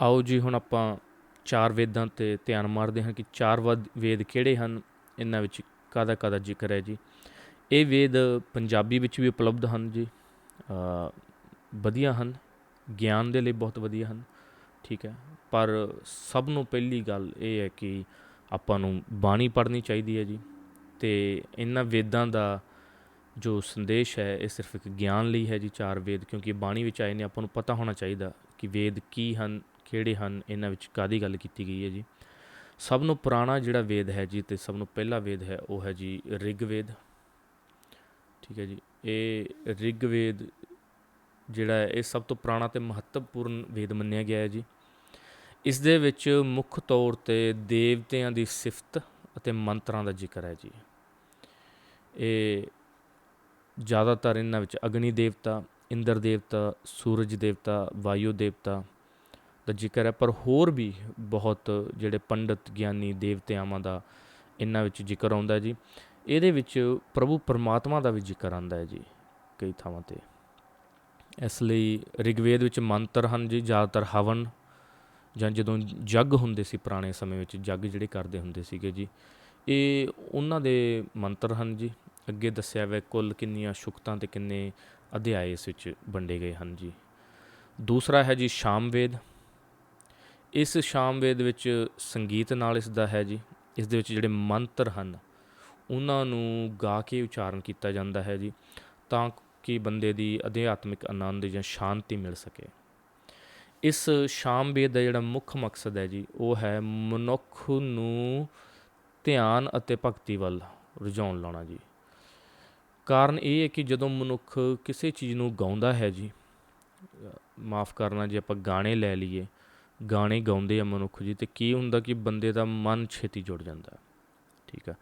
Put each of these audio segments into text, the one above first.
ਆਓ ਜੀ, ਹੁਣ ਆਪਾਂ ਚਾਰ ਵੇਦਾਂ ਤੇ ਧਿਆਨ ਮਾਰਦੇ ਹਾਂ ਕਿ ਚਾਰ ਵੇਦ ਕਿਹੜੇ ਹਨ, ਇਹਨਾਂ ਵਿੱਚ ਕਾਦਾ ਕਾਦਾ ਜ਼ਿਕਰ ਹੈ ਜੀ। ਇਹ ਵੇਦ ਪੰਜਾਬੀ ਵਿੱਚ ਵੀ ਉਪਲਬਧ ਹਨ ਜੀ। ਵਧੀਆ ਹਨ, ਗਿਆਨ ਦੇ ਲਈ ਬਹੁਤ ਵਧੀਆ ਹਨ, ਠੀਕ ਹੈ। ਪਰ ਸਭ ਨੂੰ ਪਹਿਲੀ ਗੱਲ ਇਹ ਹੈ ਕਿ ਆਪਾਂ ਨੂੰ ਬਾਣੀ ਪੜ੍ਹਨੀ ਚਾਹੀਦੀ ਹੈ ਜੀ ਤੇ ਇਹਨਾਂ ਵੇਦਾਂ ਦਾ ਜੋ ਸੰਦੇਸ਼ ਹੈ, ਇਹ ਸਿਰਫ ਇੱਕ ਗਿਆਨ ਲਈ ਹੈ ਜੀ ਚਾਰ ਵੇਦ, ਕਿਉਂਕਿ ਬਾਣੀ ਵਿੱਚ ਆਏ ਨੇ, ਆਪਾਂ ਨੂੰ ਪਤਾ ਹੋਣਾ ਚਾਹੀਦਾ ਕਿ ਵੇਦ ਕੀ ਹਨ ਕਿਹੜੇ ਹਨ, ਇਹਨਾਂ ਵਿੱਚ ਕਾਦੀ ਗੱਲ ਕੀਤੀ ਗਈ ਹੈ ਜੀ? ਸਭ ਨੂੰ ਪੁਰਾਣਾ ਜਿਹੜਾ ਵੇਦ ਹੈ ਜੀ ਤੇ ਸਭ ਨੂੰ ਪਹਿਲਾ ਵੇਦ ਹੈ, ਉਹ ਹੈ ਜੀ ਰਿਗਵੇਦ। ਠੀਕ ਹੈ ਜੀ, ਇਹ ਰਿਗਵੇਦ ਜਿਹੜਾ ਹੈ, ਇਹ ਸਭ ਤੋਂ ਪੁਰਾਣਾ ਤੇ ਮਹੱਤਵਪੂਰਨ ਵੇਦ ਮੰਨਿਆ ਗਿਆ ਹੈ ਜੀ। ਇਸ ਦੇ ਵਿੱਚ ਮੁੱਖ ਤੌਰ ਤੇ ਦੇਵਤਿਆਂ ਦੀ ਸਿਫਤ ਅਤੇ ਮੰਤਰਾਂ ਦਾ ਜ਼ਿਕਰ ਹੈ ਜੀ। ਇਹ ਜ਼ਿਆਦਾਤਰ ਇਹਨਾਂ ਵਿੱਚ ਅਗਨੀ ਦੇਵਤਾ, ਇੰਦਰ ਦੇਵਤਾ, ਸੂਰਜ ਦੇਵਤਾ, ਵਾਯੂ ਦੇਵਤਾ ਦਾ ਜ਼ਿਕਰ ਹੈ, ਪਰ ਹੋਰ ਵੀ ਬਹੁਤ ਜਿਹੜੇ ਪੰਡਤ, ਗਿਆਨੀ, ਦੇਵਤਿਆਵਾਂ ਦਾ ਇਹਨਾਂ ਵਿੱਚ ਜ਼ਿਕਰ ਆਉਂਦਾ ਜੀ। ਇਹਦੇ ਵਿੱਚ ਪ੍ਰਭੂ ਪਰਮਾਤਮਾ ਦਾ ਵੀ ਜ਼ਿਕਰ ਆਉਂਦਾ ਹੈ ਜੀ, ਕਈ ਥਾਵਾਂ ਤੇ। ਇਸ ਲਈ ਰਿਗਵੇਦ ਵਿੱਚ ਮੰਤਰ ਹਨ ਜੀ, ਜ਼ਿਆਦਾਤਰ ਹਵਨ, ਜਾਂ ਜਦੋਂ ਜੱਗ ਹੁੰਦੇ ਸੀ ਪੁਰਾਣੇ ਸਮੇਂ ਵਿੱਚ, ਜੱਗ ਜਿਹੜੇ ਕਰਦੇ ਹੁੰਦੇ ਸੀਗੇ ਜੀ, ਇਹ ਉਹਨਾਂ ਦੇ ਮੰਤਰ ਹਨ ਜੀ। ਅੱਗੇ ਦੱਸਿਆ ਹੋਇਆ ਕੁੱਲ ਕਿੰਨੀਆਂ ਸ਼ੁਕਤਾਂ ਤੇ ਕਿੰਨੇ ਅਧਿਆਏ ਇਸ ਵਿੱਚ ਵੰਡੇ ਗਏ ਹਨ ਜੀ। ਦੂਸਰਾ ਹੈ ਜੀ ਸ਼ਾਮਵੇਦ। ਇਸ ਸ਼ਾਮ ਵੇਦ ਵਿੱਚ ਸੰਗੀਤ ਨਾਲ ਇਸ ਦਾ ਹੈ ਜੀ ਇਸ ਦੇ ਵਿੱਚ ਜਿਹੜੇ ਮੰਤਰ ਹਨ, ਉਹਨਾਂ ਨੂੰ ਗਾ ਕੇ ਉਚਾਰਨ ਕੀਤਾ ਜਾਂਦਾ ਹੈ ਜੀ, ਤਾਂ ਕਿ ਬੰਦੇ ਦੀ ਅਧਿਆਤਮਿਕ ਆਨੰਦ ਜਾਂ ਸ਼ਾਂਤੀ ਮਿਲ ਸਕੇ। ਇਸ ਸ਼ਾਮ ਵੇਦ ਦਾ ਜਿਹੜਾ ਮੁੱਖ ਮਕਸਦ ਹੈ ਜੀ, ਉਹ ਹੈ ਮਨੁੱਖ ਨੂੰ ਧਿਆਨ ਅਤੇ ਭਗਤੀ ਵੱਲ ਰੁਝਾਉਣ ਲਾਉਣਾ ਜੀ। ਕਾਰਨ ਇਹ ਹੈ ਕਿ ਜਦੋਂ ਮਨੁੱਖ ਕਿਸੇ ਚੀਜ਼ ਨੂੰ ਗਾਉਂਦਾ ਹੈ ਜੀ, ਮਾਫ ਕਰਨਾ ਜੇ ਆਪਾਂ ਗਾਣੇ ਲੈ ਲਈਏ ਗਾਣੇ ਗਾਉਂਦੇ ਆ ਮਨੁੱਖ ਜੀ, ਤੇ ਕੀ ਹੁੰਦਾ ਕਿ ਬੰਦੇ ਦਾ ਮਨ ਛੇਤੀ ਜੁੜ ਜਾਂਦਾ ਠੀਕ ਆ।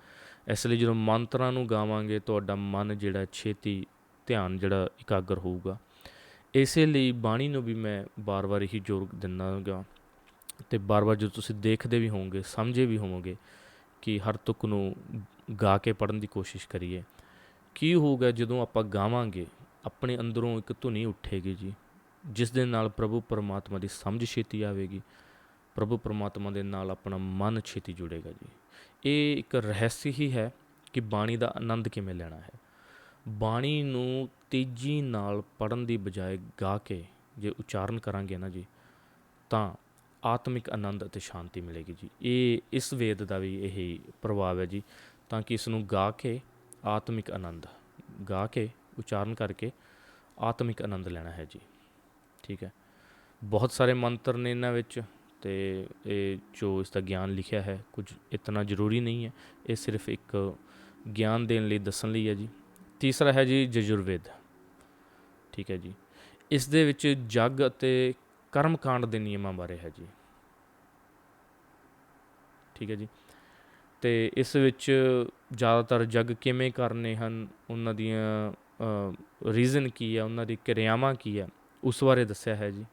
ਇਸ ਲਈ ਜਦੋਂ ਮੰਤਰਾਂ ਨੂੰ ਗਾਵਾਂਗੇ, ਤੁਹਾਡਾ ਮਨ ਜਿਹੜਾ ਛੇਤੀ ਧਿਆਨ ਜਿਹੜਾ ਇਕਾਗਰ ਹੋਊਗਾ। ਇਸੇ ਲਈ ਬਾਣੀ ਨੂੰ ਵੀ ਮੈਂ ਬਾਰ-ਬਾਰ ਇਹੀ ਜ਼ੋਰ ਦਿੰਦਾਗਾ ਤੇ ਬਾਰ-ਬਾਰ ਜਦੋਂ ਤੁਸੀਂ ਦੇਖਦੇ ਵੀ ਹੋਵੋਗੇ, ਸਮਝੇ ਵੀ ਹੋਵੋਗੇ ਕਿ ਹਰ ਤੁਕ ਨੂੰ ਗਾ ਕੇ ਪੜਨ ਦੀ ਕੋਸ਼ਿਸ਼ ਕਰੀਏ। ਕੀ ਹੋਊਗਾ ਜਦੋਂ ਆਪਾਂ ਗਾਵਾਂਗੇ, ਆਪਣੇ ਅੰਦਰੋਂ ਇੱਕ ਧੁਨੀ ਉੱਠੇਗੀ ਜੀ। ਜਿਸ ਦੇ ਨਾਲ ਪ੍ਰਭੂ ਪਰਮਾਤਮਾ ਦੀ ਸਮਝ ਛੇਤੀ ਆਵੇਗੀ, ਪ੍ਰਭੂ ਪਰਮਾਤਮਾ ਦੇ ਨਾਲ ਆਪਣਾ ਮਨ ਛੇਤੀ ਜੁੜੇਗਾ ਜੀ। ਇਹ ਇੱਕ ਰਹੱਸ ਹੀ ਹੈ ਕਿ ਬਾਣੀ ਦਾ ਆਨੰਦ ਕਿਵੇਂ ਲੈਣਾ ਹੈ। ਬਾਣੀ ਨੂੰ ਤੇਜ਼ੀ ਨਾਲ ਪੜਨ ਦੀ ਬਜਾਏ ਗਾ ਕੇ ਜੇ ਉਚਾਰਨ ਕਰਾਂਗੇ ਨਾ ਜੀ, ਤਾਂ ਆਤਮਿਕ ਆਨੰਦ ਅਤੇ ਸ਼ਾਂਤੀ ਮਿਲੇਗੀ ਜੀ। ਇਹ, ਇਸ ਵੇਦ ਦਾ ਵੀ ਇਹੀ ਪ੍ਰਭਾਵ ਹੈ ਜੀ, ਤਾਂ ਕਿ ਇਸ ਨੂੰ ਗਾ ਕੇ ਆਤਮਿਕ ਆਨੰਦ, ਗਾ ਕੇ ਉਚਾਰਨ ਕਰਕੇ ਆਤਮਿਕ ਆਨੰਦ ਲੈਣਾ ਹੈ ਜੀ। ਠੀਕ ਹੈ। ਬਹੁਤ ਸਾਰੇ ਮੰਤਰ ਨੇ ਇਹਨਾਂ ਵਿੱਚ ਤੇ ਇਹ ਜੋ ਇਸ ਦਾ ਗਿਆਨ ਲਿਖਿਆ ਹੈ ਕੁਝ ਇਤਨਾ ਜ਼ਰੂਰੀ ਨਹੀਂ ਹੈ। ਇਹ ਸਿਰਫ ਇੱਕ ਗਿਆਨ ਦੇਣ ਲਈ, ਦੱਸਣ ਲਈ ਹੈ ਜੀ। ਤੀਸਰਾ ਹੈ ਜੀ ਜਜੁਰਵੇਦ ਠੀਕ ਹੈ ਜੀ। ਇਸ ਦੇ ਵਿੱਚ ਜਗ ਅਤੇ ਕਰਮ ਕਾਂਡ ਦੇ ਨਿਯਮਾਂ ਬਾਰੇ ਹੈ ਜੀ। ਠੀਕ ਹੈ ਜੀ। ਤੇ ਇਸ ਵਿੱਚ ਜ਼ਿਆਦਾਤਰ ਜਗ ਕਿਵੇਂ ਕਰਨੇ ਹਨ, ਉਹਨਾਂ ਦੀਆਂ ਰੀਜ਼ਨ ਕੀ ਹੈ, ਉਹਨਾਂ ਦੀ ਕਿਰਿਆਵਾਂ ਕੀ ਹੈ ਉਸ ਬਾਰੇ ਦੱਸਿਆ ਹੈ ਜੀ।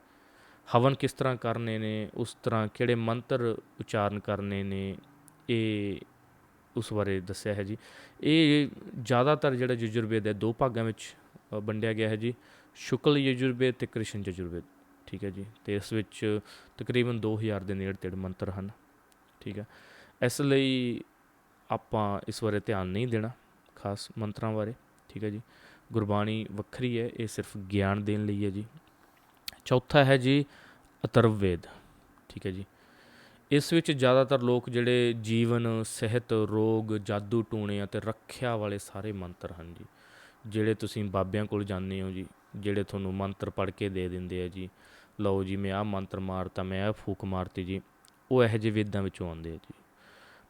ਹਵਨ ਕਿਸ ਤਰ੍ਹਾਂ ਕਰਨੇ ਨੇ, ਉਸ ਤਰ੍ਹਾਂ ਕਿਹੜੇ ਮੰਤਰ ਉਚਾਰਨ ਕਰਨੇ ਨੇ, ਇਹ ਉਸ ਬਾਰੇ ਦੱਸਿਆ ਹੈ ਜੀ। ਇਹ ਜ਼ਿਆਦਾਤਰ ਜਿਹੜਾ ਯਜੁਰਵੇਦ ਹੈ, ਦੋ ਭਾਗਾਂ ਵਿੱਚ ਵੰਡਿਆ ਗਿਆ ਹੈ ਜੀ। ਸ਼ੁਕਲ ਯਜੁਰਵੇਦ ਤੇ ਕ੍ਰਿਸ਼ਨ ਯਜੁਰਵੇਦ, ਠੀਕ ਹੈ ਜੀ। ਤੇ ਇਸ ਵਿੱਚ ਤਕਰੀਬਨ 2000 ਦੇ ਨੇੜੇ ਤੇੜੇ ਮੰਤਰ ਹਨ, ਠੀਕ ਹੈ। ਇਸ ਲਈ ਆਪਾਂ ਇਸ ਬਾਰੇ ਧਿਆਨ ਨਹੀਂ ਦੇਣਾ, ਖਾਸ ਮੰਤਰਾਂ ਬਾਰੇ, ਠੀਕ ਹੈ ਜੀ। ਗੁਰਬਾਣੀ ਵੱਖਰੀ ਹੈ, ਇਹ ਸਿਰਫ ਗਿਆਨ ਦੇਣ ਲਈ ਹੈ ਜੀ। ਚੌਥਾ ਹੈ ਜੀ ਅਤਰਵ ਵੇਦ ਠੀਕ ਹੈ ਜੀ। ਇਸ ਵਿੱਚ ਜ਼ਿਆਦਾਤਰ ਲੋਕ ਜਿਹੜੇ ਜੀਵਨ, ਸਿਹਤ, ਰੋਗ, ਜਾਦੂ ਟੂਣੇ ਅਤੇ ਰੱਖਿਆ ਵਾਲੇ ਸਾਰੇ ਮੰਤਰ ਹਨ ਜੀ। ਜਿਹੜੇ ਤੁਸੀਂ ਬਾਬਿਆਂ ਕੋਲ ਜਾਂਦੇ ਹੋ ਜੀ, ਜਿਹੜੇ ਤੁਹਾਨੂੰ ਮੰਤਰ ਪੜ੍ਹ ਕੇ ਦੇ ਦਿੰਦੇ ਆ ਜੀ, ਲਓ ਜੀ ਮੈਂ ਆਹ ਮੰਤਰ ਮਾਰਤਾ, ਮੈਂ ਆਹ ਫੂਕ ਮਾਰਤੀ ਜੀ, ਉਹ ਇਹੋ ਜਿਹੇ ਵੇਦਾਂ ਵਿੱਚੋਂ ਆਉਂਦੇ ਆ ਜੀ।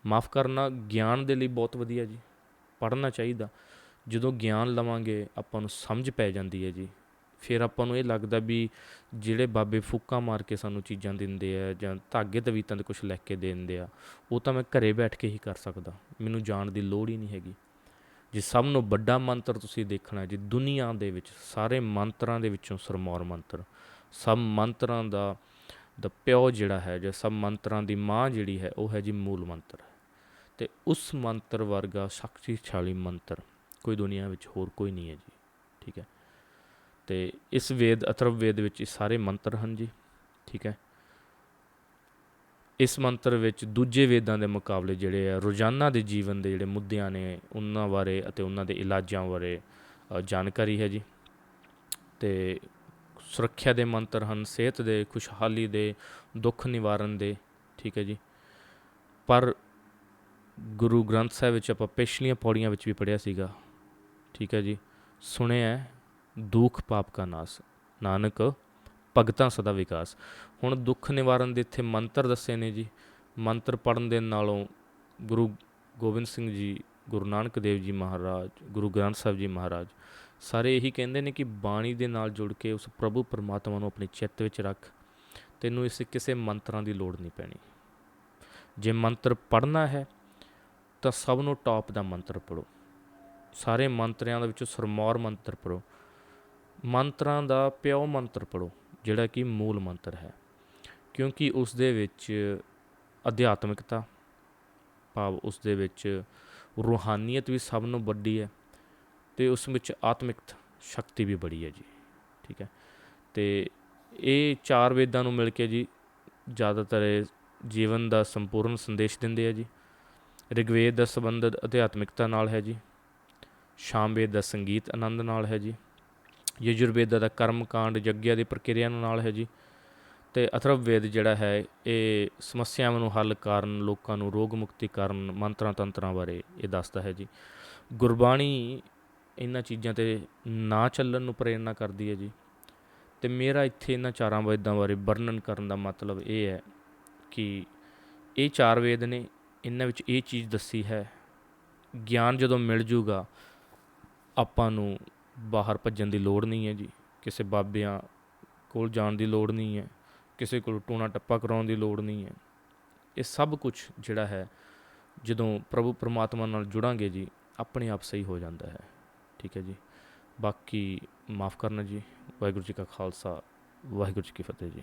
ਮਾਫ ਕਰਨਾ, ਗਿਆਨ ਦੇ ਲਈ ਬਹੁਤ ਵਧੀਆ ਜੀ, ਪੜ੍ਹਨਾ ਚਾਹੀਦਾ। ਜਦੋਂ ਗਿਆਨ ਲਵਾਂਗੇ, ਆਪਾਂ ਨੂੰ ਸਮਝ ਪੈ ਜਾਂਦੀ ਹੈ ਜੀ। ਫਿਰ ਆਪਾਂ ਨੂੰ ਇਹ ਲੱਗਦਾ ਵੀ ਜਿਹੜੇ ਬਾਬੇ ਫੂਕਾਂ ਮਾਰ ਕੇ ਸਾਨੂੰ ਚੀਜ਼ਾਂ ਦਿੰਦੇ ਆ ਜਾਂ ਧਾਗੇ ਤਵੀਤਾਂ ਤੇ ਕੁਝ ਲੈ ਕੇ ਦੇ ਦਿੰਦੇ ਆ, ਉਹ ਤਾਂ ਮੈਂ ਘਰੇ ਬੈਠ ਕੇ ਹੀ ਕਰ ਸਕਦਾ। ਮੈਨੂੰ ਜਾਣ ਦੀ ਲੋੜ ਹੀ ਨਹੀਂ ਹੈਗੀ। ਜੇ ਸਭ ਨੂੰ ਵੱਡਾ ਮੰਤਰ ਤੁਸੀਂ ਦੇਖਣਾ ਜੀ, ਦੁਨੀਆ ਦੇ ਵਿੱਚ, ਸਾਰੇ ਮੰਤਰਾਂ ਦੇ ਵਿੱਚੋਂ ਸਰਮੌਰ ਮੰਤਰ। ਸਭ ਮੰਤਰਾਂ ਦਾ ਦਾ ਪਿਓ ਜਿਹੜਾ ਹੈ ਜਾਂ ਸਭ ਮੰਤਰਾਂ ਦੀ ਮਾਂ ਜਿਹੜੀ ਹੈ, ਉਹ ਹੈ ਜੀ ਮੂਲ ਮੰਤਰ। ਤੇ ਉਸ ਮੰਤਰ ਵਰਗਾ ਸ਼ਕਤੀਸ਼ਾਲੀ ਮੰਤਰ ਕੋਈ ਦੁਨੀਆ ਵਿੱਚ ਹੋਰ ਕੋਈ ਨਹੀਂ ਹੈ ਜੀ, ਠੀਕ ਹੈ। ਤੇ ਇਸ ਵੇਦ, ਅਥਰਵ ਵੇਦ ਵਿੱਚ ਇਹ ਸਾਰੇ ਮੰਤਰ ਹਨ ਜੀ, ਠੀਕ ਹੈ। ਇਸ ਮੰਤਰ ਵਿੱਚ ਦੂਜੇ ਵੇਦਾਂ ਦੇ ਮੁਕਾਬਲੇ ਜਿਹੜੇ ਆ, ਰੋਜ਼ਾਨਾ ਦੇ ਜੀਵਨ ਦੇ ਜਿਹੜੇ ਮੁੱਦਿਆਂ ਨੇ, ਉਹਨਾਂ ਬਾਰੇ ਅਤੇ ਉਹਨਾਂ ਦੇ ਇਲਾਜਾਂ ਬਾਰੇ ਜਾਣਕਾਰੀ ਹੈ ਜੀ। ਤੇ ਸੁਰੱਖਿਆ ਦੇ ਮੰਤਰ ਹਨ, ਸਿਹਤ ਦੇ, ਖੁਸ਼ਹਾਲੀ ਦੇ, ਦੁੱਖ ਨਿਵਾਰਨ ਦੇ, ਠੀਕ ਹੈ ਜੀ। ਪਰ ਗੁਰੂ ਗ੍ਰੰਥ ਸਾਹਿਬ ਵਿੱਚ ਆਪਾਂ ਪਿਛਲੀਆਂ ਪੌੜੀਆਂ ਵਿੱਚ ਵੀ ਪੜ੍ਹਿਆ ਸੀਗਾ ਠੀਕ ਹੈ ਜੀ। ਸੁਣਿਆ ਦੁੱਖ ਪਾਪ ਕਾ ਨਾਸ, ਨਾਨਕ, ਭਗਤਾਂ ਸਦਾ ਵਿਕਾਸ। ਹੁਣ ਦੁੱਖ ਨਿਵਾਰਨ ਦੇ ਇੱਥੇ ਮੰਤਰ ਦੱਸੇ ਨੇ ਜੀ। ਮੰਤਰ ਪੜਨ ਦੇ ਨਾਲੋਂ ਗੁਰੂ ਗੋਬਿੰਦ ਸਿੰਘ ਜੀ, ਗੁਰੂ ਨਾਨਕ ਦੇਵ ਜੀ ਮਹਾਰਾਜ, ਗੁਰੂ ਗ੍ਰੰਥ ਸਾਹਿਬ ਜੀ ਮਹਾਰਾਜ, ਸਾਰੇ ਇਹੀ ਕਹਿੰਦੇ ਨੇ ਕਿ ਬਾਣੀ ਦੇ ਨਾਲ ਜੁੜ ਕੇ ਉਸ ਪ੍ਰਭੂ ਪਰਮਾਤਮਾ ਨੂੰ ਆਪਣੇ ਚਿੱਤ ਵਿੱਚ ਰੱਖ। ਤੈਨੂੰ ਇਸ ਕਿਸੇ ਮੰਤਰਾਂ ਦੀ ਲੋੜ ਨਹੀਂ ਪੈਣੀ। ਜੇ ਮੰਤਰ ਪੜਨਾ ਹੈ, ਤਾਂ ਸਭ ਨੂੰ ਟੌਪ ਦਾ ਮੰਤਰ ਪੜੋ ਸਾਰੇ ਮੰਤਰਿਆਂ ਦੇ ਵਿੱਚੋਂ ਸਰਮੌਰ ਮੰਤਰ ਪੜੋ ਮੰਤਰਾਂ ਦਾ ਪਿਓ ਮੰਤਰ ਪੜੋ ਜਿਹੜਾ ਕਿ ਮੂਲ ਮੰਤਰ ਹੈ। ਕਿਉਂਕਿ ਉਸ ਦੇ ਵਿੱਚ ਅਧਿਆਤਮਿਕਤਾ, ਭਾਵ ਉਸ ਦੇ ਵਿੱਚ ਰੂਹਾਨੀਅਤ ਵੀ ਸਭ ਨੂੰ ਵੱਡੀ ਹੈ ਤੇ ਉਸ ਵਿੱਚ ਆਤਮਿਕ ਸ਼ਕਤੀ ਵੀ ਬੜੀ ਹੈ ਜੀ, ਠੀਕ ਹੈ। ਤੇ ਇਹ ਚਾਰ ਵੇਦਾਂ ਨੂੰ ਮਿਲ ਕੇ ਜੀ ਜ਼ਿਆਦਾਤਰ ਇਹ ਜੀਵਨ ਦਾ ਸੰਪੂਰਨ ਸੰਦੇਸ਼ ਦਿੰਦੇ ਆ ਜੀ। ਰਿਗਵੇਦ ਦਾ ਸੰਬੰਧ ਅਧਿਆਤਮਿਕਤਾ ਨਾਲ ਹੈ ਜੀ। ਸ਼ਾਮ ਵੇਦ ਦਾ ਸੰਗੀਤ ਆਨੰਦ ਨਾਲ ਹੈ ਜੀ। ਯਜੁਰਵੇਦ ਦਾ ਕਰਮ ਕਾਂਡ ਯੱਗਿਆ ਦੀ ਪ੍ਰਕਿਰਿਆ ਨਾਲ ਹੈ ਜੀ। ਤੇ ਅਥਰਵਵੇਦ ਜਿਹੜਾ ਹੈ, ਇਹ ਸਮੱਸਿਆਵਾਂ ਨੂੰ ਹੱਲ ਕਰਨ ਲੋਕਾਂ ਨੂੰ ਰੋਗ ਮੁਕਤੀ ਕਰਨ ਮੰਤਰਾਂ ਤੰਤਰਾਂ ਬਾਰੇ ਇਹ ਦੱਸਦਾ ਹੈ ਜੀ। ਗੁਰਬਾਣੀ ਇਹਨਾਂ ਚੀਜ਼ਾਂ ਤੇ ਨਾ ਚੱਲਣ ਨੂੰ ਪ੍ਰੇਰਣਾ ਕਰਦੀ ਹੈ ਜੀ। ਤੇ ਮੇਰਾ ਇੱਥੇ ਇਹਨਾਂ ਚਾਰਾਂ ਵੇਦਾਂ ਬਾਰੇ ਵਰਣਨ ਕਰਨ ਦਾ ਮਤਲਬ ਇਹ ਹੈ ਕਿ ਇਹ ਚਾਰ ਵੇਦ ਨੇ, ਇਹਨਾਂ ਵਿੱਚ ਇਹ ਚੀਜ਼ ਦੱਸੀ ਹੈ, ਗਿਆਨ ਜਦੋਂ ਮਿਲ ਜੂਗਾ ਆਪਾਂ ਨੂੰ ਬਾਹਰ ਭੱਜਣ ਦੀ ਲੋੜ ਨਹੀਂ ਹੈ ਜੀ। ਕਿਸੇ ਬਾਬਿਆਂ ਕੋਲ ਜਾਣ ਦੀ ਲੋੜ ਨਹੀਂ ਹੈ। ਕਿਸੇ ਕੋਲ ਟੂਣਾ ਟੱਪਾ ਕਰਾਉਣ ਦੀ ਲੋੜ ਨਹੀਂ ਹੈ। ਇਹ ਸਭ ਕੁਝ ਜਿਹੜਾ ਹੈ, ਜਦੋਂ ਪ੍ਰਭੂ ਪਰਮਾਤਮਾ ਨਾਲ ਜੁੜਾਂਗੇ ਜੀ, ਆਪਣੇ ਆਪ ਸਹੀ ਹੋ ਜਾਂਦਾ ਹੈ। ਠੀਕ ਹੈ ਜੀ। ਬਾਕੀ ਮਾਫ ਕਰਨਾ ਜੀ। ਵਾਹਿਗੁਰੂ ਜੀ ਕਾ ਖਾਲਸਾ, ਵਾਹਿਗੁਰੂ ਜੀ ਕੀ ਫਤਿਹ ਜੀ।